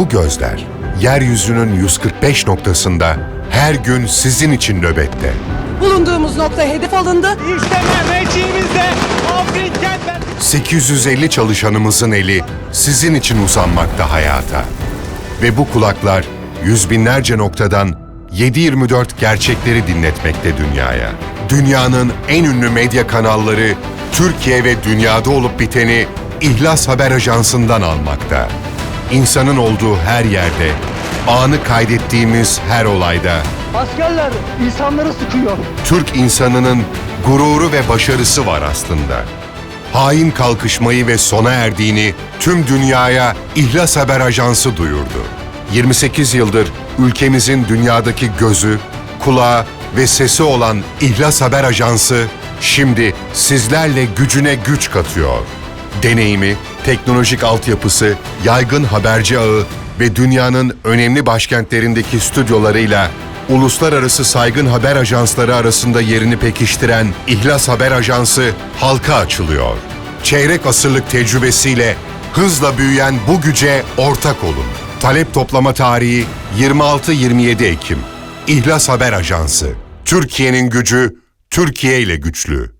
Bu gözler, yeryüzünün 145 noktasında her gün sizin için nöbette. Bulunduğumuz nokta hedef alındı. İşte Mehmetçiğimizde Afrin Kentler 850 çalışanımızın eli sizin için uzanmakta hayata. Ve bu kulaklar yüz binlerce noktadan 7-24 gerçekleri dinletmekte dünyaya. Dünyanın en ünlü medya kanalları Türkiye ve dünyada olup biteni İhlas Haber Ajansı'ndan almakta. İnsanın olduğu her yerde, anı kaydettiğimiz her olayda Askerler insanları sıkıyor. Türk insanının gururu ve başarısı var aslında. Hain kalkışmayı ve sona erdiğini tüm dünyaya İhlas Haber Ajansı duyurdu. 28 yıldır ülkemizin dünyadaki gözü, kulağı ve sesi olan İhlas Haber Ajansı şimdi sizlerle gücüne güç katıyor. Deneyimi, teknolojik altyapısı, yaygın haberci ağı ve dünyanın önemli başkentlerindeki stüdyolarıyla uluslararası saygın haber ajansları arasında yerini pekiştiren İhlas Haber Ajansı halka açılıyor. Çeyrek asırlık tecrübesiyle hızla büyüyen bu güce ortak olun. Talep toplama tarihi 26-27 Ekim. İhlas Haber Ajansı. Türkiye'nin gücü Türkiye ile güçlü.